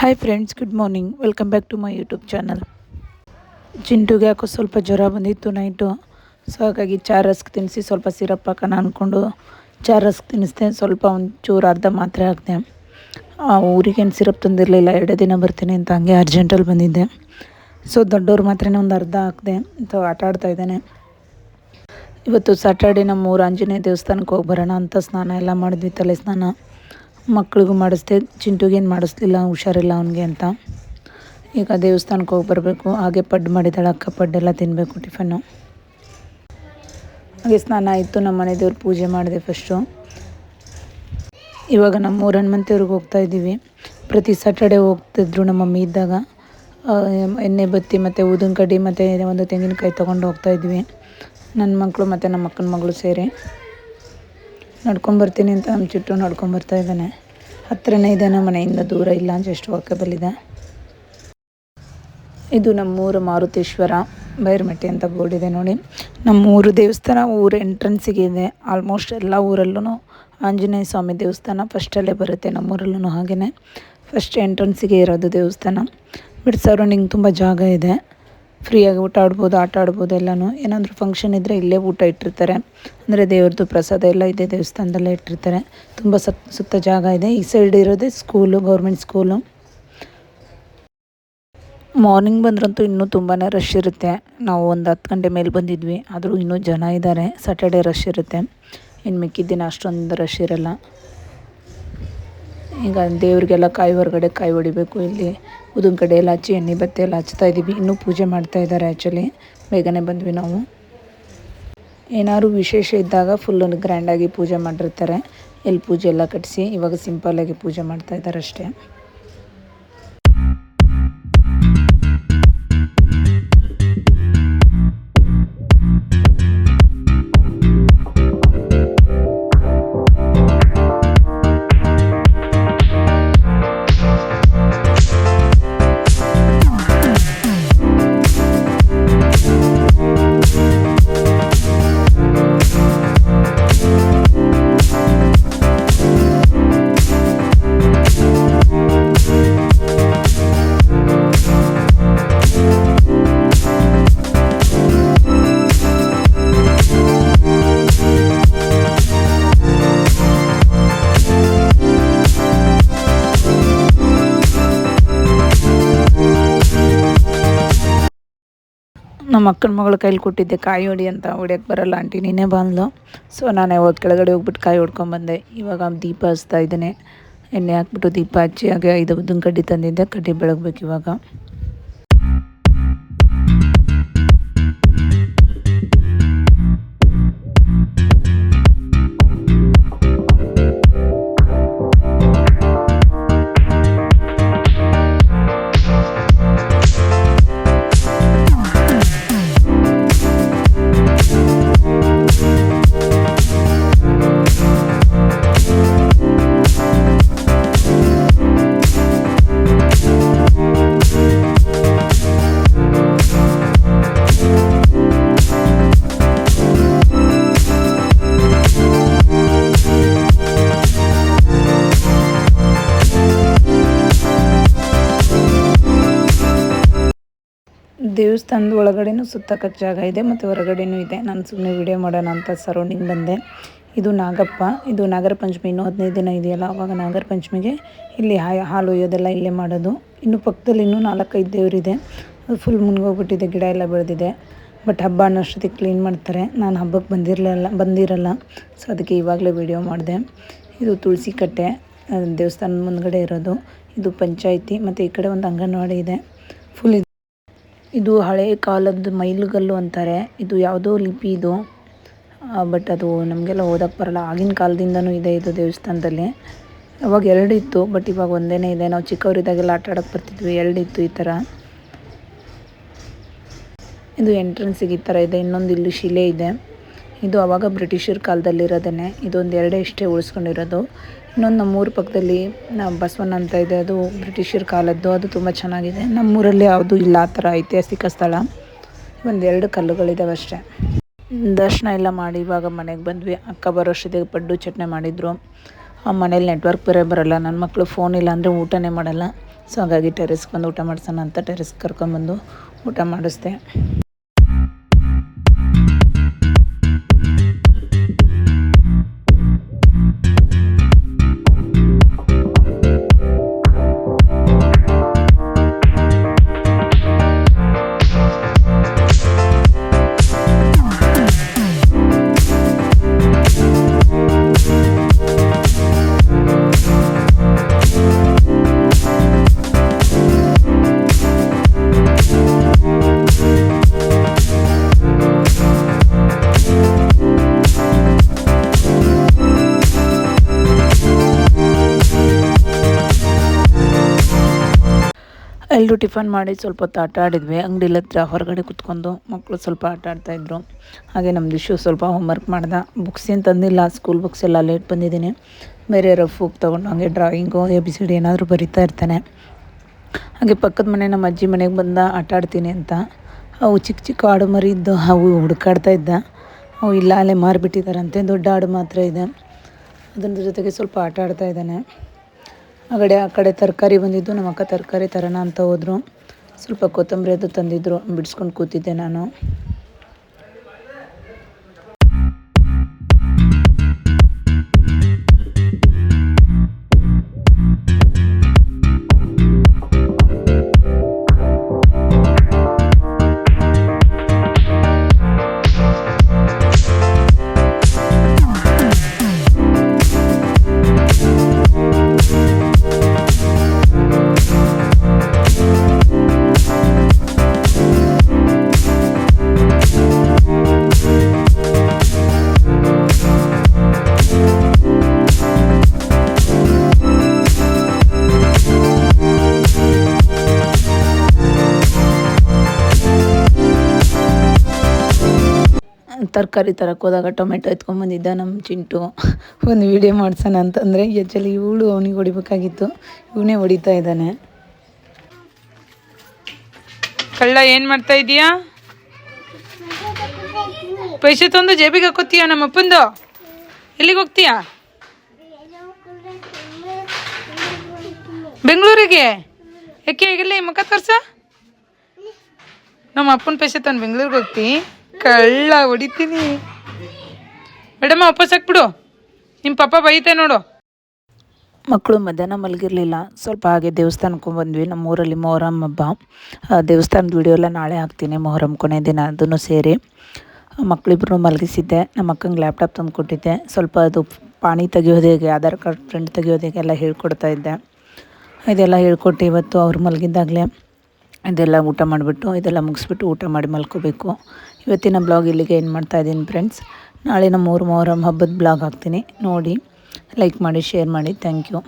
Hi friends good morning welcome back to my YouTube channel ಚಿಂಟುಗೆ ಯಾಕೋ ಸ್ವಲ್ಪ ಜ್ವರ ಬಂದಿತ್ತು ನೈಟು ಸೊ ಹಾಗಾಗಿ ಚಾ ರಸ್ಕ್ ತಿನ್ನಿಸಿ ಸ್ವಲ್ಪ ಸಿರಪ್ ಹಾಕೋಣ ಅಂದ್ಕೊಂಡು ಚಾ ರಸ್ಕ್ ತಿನ್ನಿಸ್ದೆ. ಸ್ವಲ್ಪ ಒಂಚೂರು ಅರ್ಧ ಮಾತ್ರೆ ಹಾಕಿದೆ. ಊರಿಗೇನು ಸಿರಪ್ ತಂದಿರಲಿಲ್ಲ. ಎರಡೇ ದಿನ ಬರ್ತೀನಿ ಅಂತ ಹಂಗೆ ಅರ್ಜೆಂಟಲ್ಲಿ ಬಂದಿದ್ದೆ. ಸೊ ದೊಡ್ಡವ್ರ ಮಾತ್ರನೇ ಒಂದು ಅರ್ಧ ಹಾಕಿದೆ. ಸೊ ಆಟ ಆಡ್ತಾ ಇದ್ದಾನೆ. ಇವತ್ತು ಸ್ಯಾಟರ್ಡೆ ನಮ್ಮ ಊರು ಆಂಜನೇಯ ದೇವಸ್ಥಾನಕ್ಕೆ ಹೋಗಿ ಬರೋಣ ಅಂತ ಸ್ನಾನ ಎಲ್ಲ ಮಾಡಿದ್ವಿ ತಲೆ ಸ್ನಾನ. ಮಕ್ಳಿಗೂ ಮಾಡಿಸ್ದೆ ಚಿಂಟುಗೇನು ಮಾಡಿಸ್ಲಿಲ್ಲ, ಹುಷಾರಿಲ್ಲ ಅವನಿಗೆ ಅಂತ. ಈಗ ದೇವಸ್ಥಾನಕ್ಕೆ ಹೋಗಿ ಬರಬೇಕು, ಹಾಗೆ ಪಡ್ಡು ಮಾಡಿದ್ದಾಳೆ, ಅಕ್ಕ ಪಡ್ಡೆಲ್ಲ ತಿನ್ನಬೇಕು ಟಿಫನ್ನು. ಹಾಗೆ ಸ್ನಾನ ಆಯಿತು, ನಮ್ಮ ಮನೆ ದೇವ್ರ ಪೂಜೆ ಮಾಡಿದೆ ಫಸ್ಟು ಇವಾಗ ನಮ್ಮ ಊರ ಹನುಮಂತೇವ್ರಿಗೆ ಹೋಗ್ತಾ ಇದ್ದೀವಿ. ಪ್ರತಿ ಸಾಟರ್ಡೆ ಹೋಗ್ತಿದ್ರು ನಮ್ಮ ಮಮ್ಮಿ ಇದ್ದಾಗ. ಎಣ್ಣೆ ಬತ್ತಿ ಮತ್ತು ಊದಿನ ಕಡ್ಡಿ ಮತ್ತು ಒಂದು ತೆಂಗಿನಕಾಯಿ ತೊಗೊಂಡು ಹೋಗ್ತಾ ಇದ್ವಿ ನನ್ನ ಮಕ್ಕಳು ಮತ್ತು ನಮ್ಮ ಅಕ್ಕನ ಮಗಳು ಸೇರಿ. ನಡ್ಕೊಂಬರ್ತೀನಿ ಅಂತ ನಮ್ಮ ಚಿಟ್ಟು ನಡ್ಕೊಂಬರ್ತಾ ಇದ್ದಾನೆ. ಹತ್ತಿರನೇ ಇದೆ ನಮ್ಮ ಮನೆಯಿಂದ ದೂರ ಇಲ್ಲ ಜಸ್ಟ್ ವಾಕಬಲ್ ಇದೆ ಇದು ನಮ್ಮೂರು ಮಾರುತೇಶ್ವರ ಬೈರ್ಮಟ್ಟಿ ಅಂತ ಬೋರ್ಡ್ ಇದೆ ನೋಡಿ. ನಮ್ಮೂರು ದೇವಸ್ಥಾನ ಊರ ಎಂಟ್ರೆನ್ಸಿಗೆ ಇದೆ. ಆಲ್ಮೋಸ್ಟ್ ಎಲ್ಲ ಊರಲ್ಲೂ ಆಂಜನೇಯ ಸ್ವಾಮಿ ದೇವಸ್ಥಾನ ಫಸ್ಟಲ್ಲೇ ಬರುತ್ತೆ ನಮ್ಮೂರಲ್ಲೂ ಹಾಗೆಯೇ ಫಸ್ಟ್ ಎಂಟ್ರೆನ್ಸಿಗೆ ಇರೋದು ದೇವಸ್ಥಾನ. ಬಟ್ ಸರೌಂಡಿಂಗ್ ತುಂಬ ಜಾಗ ಇದೆ. ಫ್ರೀಯಾಗಿ ಊಟ ಆಡ್ಬೋದು, ಆಟ ಆಡ್ಬೋದು ಎಲ್ಲನೂ. ಏನಾದರೂ ಫಂಕ್ಷನ್ ಇದ್ದರೆ ಇಲ್ಲೇ ಊಟ ಇಟ್ಟಿರ್ತಾರೆ. ಅಂದರೆ ದೇವ್ರದ್ದು ಪ್ರಸಾದ ಎಲ್ಲ ಇದೆ ದೇವಸ್ಥಾನದಲ್ಲೇ ಇಟ್ಟಿರ್ತಾರೆ. ತುಂಬ ಸತ್, ಸುತ್ತ ಜಾಗ ಇದೆ. ಈ ಸೈಡ್ ಇರೋದೇ ಸ್ಕೂಲು ಗೌರ್ಮೆಂಟ್ ಸ್ಕೂಲು ಮಾರ್ನಿಂಗ್ ಬಂದ್ರಂತೂ ಇನ್ನೂ ತುಂಬಾ ರಶ್ ಇರುತ್ತೆ. ನಾವು ಒಂದು ಹತ್ತು ಗಂಟೆ ಮೇಲೆ ಬಂದಿದ್ವಿ. ಆದರೂ ಇನ್ನೂ ಜನ ಇದ್ದಾರೆ ಸ್ಯಾಟರ್ಡೆ ರಶ್ ಇರುತ್ತೆ. ಇನ್ನು ಮಿಕ್ಕಿದ್ದಿನ ಅಷ್ಟೊಂದು ರಶ್ ಇರಲ್ಲ. ಈಗ ದೇವ್ರಿಗೆಲ್ಲ ಕಾಯಿ ಹೊರಗಡೆ ಕಾಯಿ ಹೊಡಿಬೇಕು. ಇಲ್ಲಿ ಉದಿನ ಕಡೆ ಎಲ್ಲ ಹಚ್ಚಿ, ಎಣ್ಣೆ ಬತ್ತೆ ಎಲ್ಲ ಹಚ್ತಾ ಇದ್ದೀವಿ ಇನ್ನೂ ಪೂಜೆ ಮಾಡ್ತಾ ಇದ್ದಾರೆ ಆ್ಯಕ್ಚುಲಿ ಬೇಗನೆ ಬಂದ್ವಿ ನಾವು. ಏನಾದ್ರು ವಿಶೇಷ ಇದ್ದಾಗ ಫುಲ್ ಗ್ರ್ಯಾಂಡಾಗಿ ಪೂಜೆ ಮಾಡಿರ್ತಾರೆ. ಎಲ್ಲಿ ಪೂಜೆ ಎಲ್ಲ ಕಟ್ಟಿಸಿ ಇವಾಗ ಸಿಂಪಲ್ಲಾಗಿ ಪೂಜೆ ಮಾಡ್ತಾ ಇದ್ದಾರೆ ಅಷ್ಟೇ. ನಮ್ಮ ಅಕ್ಕನ ಮಗಳ ಕೈಲಿ ಕೊಟ್ಟಿದ್ದೆ ಕಾಯಿ ಹೊಡಿ ಅಂತ ಹೊಡಿಯೋಕ್ಕೆ ಬರಲ್ಲ ಆಂಟಿ, ನೀನೇ ಬಂದ್ಲು. ಸೊ ನಾನು ಯಾವಾಗ ಕೆಳಗಡೆ ಹೋಗ್ಬಿಟ್ಟು ಕಾಯಿ ಹೊಡ್ಕೊಂಬಂದೆ ಇವಾಗ ದೀಪ ಹಚ್ತಾ ಇದ್ದೇನೆ. ಎಣ್ಣೆ ಹಾಕ್ಬಿಟ್ಟು ದೀಪ ಹಚ್ಚಿ ಹಾಗೆ ಇದು ಉದ್ದಿನ ಕಡ್ಡಿ ತಂದಿದ್ದೆ. ಕಡ್ಡಿ ಬೆಳಗ್ಬೇಕು ಇವಾಗ. ದೇವಸ್ಥಾನದ ಒಳಗಡೆನೂ ಸುತ್ತ ಜಾಗ ಇದೆ ಮತ್ತು ಹೊರಗಡೆನೂ ಇದೆ. ನಾನು ಸುಮ್ಮನೆ ವಿಡಿಯೋ ಮಾಡೋಣ ಅಂತ ಸರೌಂಡಿಂಗ್ ಬಂದೆ. ಇದು ನಾಗಪ್ಪ. ಇದು ನಾಗರ ಪಂಚಮಿ. ಇನ್ನೂ ಹದಿನೈದು ದಿನ ಇದೆಯಲ್ಲ, ಅವಾಗ ನಾಗರ ಪಂಚಮಿಗೆ ಇಲ್ಲಿ ಹಾಲು ಒಯ್ಯೋದೆಲ್ಲ ಇಲ್ಲೇ ಮಾಡೋದು. ಇನ್ನು ಪಕ್ಕದಲ್ಲಿ ಇನ್ನೂ ನಾಲ್ಕೈದು ದೇವರಿದೆ. ಅದು ಫುಲ್ ಮುನ್ಗೋಗ್ಬಿಟ್ಟಿದೆ, ಗಿಡ ಎಲ್ಲ ಬೆಳೆದಿದೆ. ಬಟ್ ಹಬ್ಬ ಅನ್ನೋಷ್ಟೊತ್ತಿಗೆ ಕ್ಲೀನ್ ಮಾಡ್ತಾರೆ. ನಾನು ಹಬ್ಬಕ್ಕೆ ಬಂದಿರಲಿಲ್ಲ, ಬಂದಿರಲ್ಲ. ಸೊ ಅದಕ್ಕೆ ಇವಾಗಲೇ ವಿಡಿಯೋ ಮಾಡಿದೆ. ಇದು ತುಳಸಿ ಕಟ್ಟೆ ದೇವಸ್ಥಾನದ ಮುಂದ್ಗಡೆ ಇರೋದು. ಇದು ಪಂಚಾಯಿತಿ, ಮತ್ತು ಈ ಕಡೆ ಒಂದು ಅಂಗನವಾಡಿ ಇದೆ. ಫುಲ್ ಇದು ಹಳೆ ಕಾಲದ ಮೈಲುಗಲ್ಲು ಅಂತಾರೆ. ಇದು ಯಾವುದೋ ಲಿಪಿ ಇದು. ಬಟ್ ಅದು ನಮಗೆಲ್ಲ ಓದಕ್ಕೆ ಬರಲ್ಲ. ಆಗಿನ ಕಾಲದಿಂದನೂ ಇದೆ ಇದು ದೇವಸ್ಥಾನದಲ್ಲಿ. ಅವಾಗ ಎರಡು ಇತ್ತು, ಬಟ್ ಇವಾಗ ಒಂದೇ ಇದೆ. ನಾವು ಚಿಕ್ಕವರಿದ್ದಾಗೆಲ್ಲ ಆಟ ಆಡಕ್ಕೆ ಬರ್ತಿದ್ವಿ. ಎರಡು ಇತ್ತು ಈ ಥರ ಇದು ಎಂಟ್ರೆನ್ಸಿಗೆ ಈ ಥರ ಇದೆ. ಇನ್ನೊಂದು ಇಲ್ಲಿ ಶಿಲೆ ಇದೆ. ಇದು ಅವಾಗ ಬ್ರಿಟಿಷರ ಕಾಲದಲ್ಲಿರೋದೇ ಇದೊಂದು ಎರಡೇ ಇಷ್ಟೇ ಉಳಿಸ್ಕೊಂಡಿರೋದು. ಇನ್ನೊಂದು ನಮ್ಮೂರ ಪಕ್ಕದಲ್ಲಿ ಬಸವಣ್ಣ ಅಂತ ಇದೆ, ಅದು ಬ್ರಿಟಿಷರ ಕಾಲದ್ದು. ಅದು ತುಂಬ ಚೆನ್ನಾಗಿದೆ. ನಮ್ಮೂರಲ್ಲಿ ಯಾವುದು ಇಲ್ಲ ಆ ಥರ ಐತಿಹಾಸಿಕ ಸ್ಥಳ. ಒಂದೆರಡು ಕಲ್ಲುಗಳಿದ್ದಾವೆ ಅಷ್ಟೇ. ದರ್ಶನ ಎಲ್ಲ ಮಾಡಿ ಇವಾಗ ಮನೆಗೆ ಬಂದ್ವಿ. ಅಕ್ಕ ಬರೋ ಅಷ್ಟೊತ್ತಿಗೆ ಪಡ್ಡು ಚಟ್ನಿ ಮಾಡಿದರು. ಆ ಮನೇಲಿ ನೆಟ್ವರ್ಕ್ ಬೇರೆ ಬರೋಲ್ಲ. ನನ್ನ ಮಕ್ಕಳು ಫೋನ್ ಇಲ್ಲ ಅಂದರೆ ಊಟನೇ ಮಾಡಲ್ಲ. ಸೊ ಹಾಗಾಗಿ ಟೆರೆಸ್ಗೆ ಬಂದು ಊಟ ಮಾಡಿಸೋಣ ಅಂತ ಟೆರೆಸ್ಗೆ ಕರ್ಕೊಂಡ್ಬಂದು ಊಟ ಮಾಡಿಸ್ದೆ. ಎಲ್ಲರೂ ಟಿಫನ್ ಮಾಡಿ ಸ್ವಲ್ಪ ಹೊತ್ತು ಆಟ ಆಡಿದ್ವಿ. ಅಂಗಡಿಲ ಹತ್ರ ಹೊರಗಡೆ ಕುತ್ಕೊಂಡು ಮಕ್ಕಳು ಸ್ವಲ್ಪ ಆಟ ಆಡ್ತಾಯಿದ್ರು ಹಾಗೆ ನಮ್ಮ ದಿಶು ಸ್ವಲ್ಪ ಹೋಮ್ವರ್ಕ್ ಮಾಡ್ದೆ. ಬುಕ್ಸ್ ಏನು ತಂದಿಲ್ಲ. ಸ್ಕೂಲ್ ಬುಕ್ಸ್ ಎಲ್ಲ ಲೇಟ್ ಬಂದಿದ್ದೀನಿ. ಬೇರೆ ರಫ್ ಬುಕ್ ತೊಗೊಂಡು ಹಾಗೆ drawing A B C D ಏನಾದರೂ ಬರಿತಾ ಇರ್ತಾನೆ. ಹಾಗೆ ಪಕ್ಕದ ಮನೆ ನಮ್ಮ ಅಜ್ಜಿ ಮನೆಗೆ ಬಂದ, ಆಟ ಆಡ್ತೀನಿ ಅಂತ. ಅವು ಚಿಕ್ಕ ಚಿಕ್ಕ ಆಡು ಮರಿ ಇದ್ದು ಅವು ಹುಡುಕಾಡ್ತಾ ಇದ್ದ. ಅವು ಇಲ್ಲ ಅಲ್ಲೇ ಮಾರಿಬಿಟ್ಟಿದ್ದಾರಂತೆ ದೊಡ್ಡ ಆಡು ಮಾತ್ರ ಇದೆ. ಅದ್ರ ಜೊತೆಗೆ ಸ್ವಲ್ಪ ಆಟ ಆಡ್ತಾ ಇದ್ದಾನೆ. ಆ ಕಡೆ ಆ ಕಡೆ ತರಕಾರಿ ಬಂದಿದ್ದು, ನಮ್ಮ ಅಕ್ಕ ತರಕಾರಿ ತರೋಣ ಅಂತ ಹೋದರು. ಸ್ವಲ್ಪ ಕೊತ್ತಂಬರಿ ಅದು ತಂದಿದ್ದರು ಬಿಡಿಸ್ಕೊಂಡು ಕೂತಿದ್ದೆ ನಾನು. ತರಕಾರಿ ತರಕ್ಕೆ ಹೋದಾಗ ಟೊಮೆಟೊ ಎತ್ಕೊಂಬಂದಿದ್ದ ನಮ್ಮ ಚಿಂಟು. ಒಂದು ವೀಡಿಯೋ ಮಾಡ್ಸೋಣ ಅಂತಂದರೆ ಎಚ್ಚಲ್ಲಿ ಇವಳು ಅವನಿಗೆ ಹೊಡಿಬೇಕಾಗಿತ್ತು. ಇವನೇ ಹೊಡಿತಾ ಇದ್ದಾನೆ. ಕಳ್ಳ, ಏನು ಮಾಡ್ತಾ ಇದೀಯಾ? ಪೈಸೆ ತಂದು ಜೇಬಿಗೆ ಹಾಕೋತೀಯ ನಮ್ಮ ಅಪ್ಪಂದು? ಎಲ್ಲಿಗೆ ಹೋಗ್ತೀಯಾ? ಬೆಂಗಳೂರಿಗೆ? ಯಾಕೆ ಇಲ್ಲಿ ಮುಖ ತೋರ್ಸ. ನಮ್ಮ ಅಪ್ಪನ ಪೈಸೆ ತಂದು ಬೆಂಗಳೂರಿಗೆ ಹೋಗ್ತಿ. ಕಳ್ಳ ಹೊಡಿತೀನಿ. ಮೇಡಮ್, ವಾಪಸ್ ಹಾಕ್ಬಿಡು. ನಿಮ್ಮ ಪಾಪ ಬೈತೆ ನೋಡು. ಮಕ್ಕಳು ಮಧ್ಯಾಹ್ನ ಮಲಗಿರಲಿಲ್ಲ. ಸ್ವಲ್ಪ ಹಾಗೆ ದೇವಸ್ಥಾನಕ್ಕೆ ಬಂದ್ವಿ. ನಮ್ಮ ಊರಲ್ಲಿ ಮೊಹರಂ ಹಬ್ಬ. ದೇವಸ್ಥಾನದ ವಿಡಿಯೋ ಎಲ್ಲ ನಾಳೆ ಹಾಕ್ತೀನಿ ಮೊಹರಂ ಕೊನೆ ದಿನ ಅದನ್ನು ಸೇರಿ. ಮಕ್ಕಳಿಬ್ರು ಮಲಗಿಸಿದ್ದೆ. ನಮ್ಮ ಅಕ್ಕಂಗೆ ಲ್ಯಾಪ್ಟಾಪ್ ತಂದು ಕೊಟ್ಟಿದ್ದೆ. ಸ್ವಲ್ಪ ಅದು ಪಾಣಿ ತೆಗಿಯೋದು ಹೇಗೆ, ಆಧಾರ್ ಕಾರ್ಡ್ ಪ್ರಿಂಟ್ ತೆಗಿಯೋದು ಎಲ್ಲ ಹೇಳ್ಕೊಡ್ತಾ ಇದ್ದೆ. ಇದೆಲ್ಲ ಹೇಳ್ಕೊಟ್ಟು ಇವತ್ತು ಅವ್ರು ಮಲಗಿದ್ದಾಗಲೇ ಇದೆಲ್ಲ ಊಟ ಮಾಡಿಬಿಟ್ಟು, ಇದೆಲ್ಲ ಮುಗಿಸ್ಬಿಟ್ಟು ಊಟ ಮಾಡಿ ಮಲ್ಕೋಬೇಕು. ಇವತ್ತಿನ ಬ್ಲಾಗ್ ಇಲ್ಲಿಗೆ ಏನು ಮಾಡ್ತಾ ಇದ್ದೀನಿ ಫ್ರೆಂಡ್ಸ್ ನಾಳೆ ನಮ್ಮ ಮೂರು ಮೊಹರಂ ಹಬ್ಬದ ಬ್ಲಾಗ್ ಹಾಕ್ತೀನಿ. ನೋಡಿ ಲೈಕ್ ಮಾಡಿ ಶೇರ್ ಮಾಡಿ. Thank you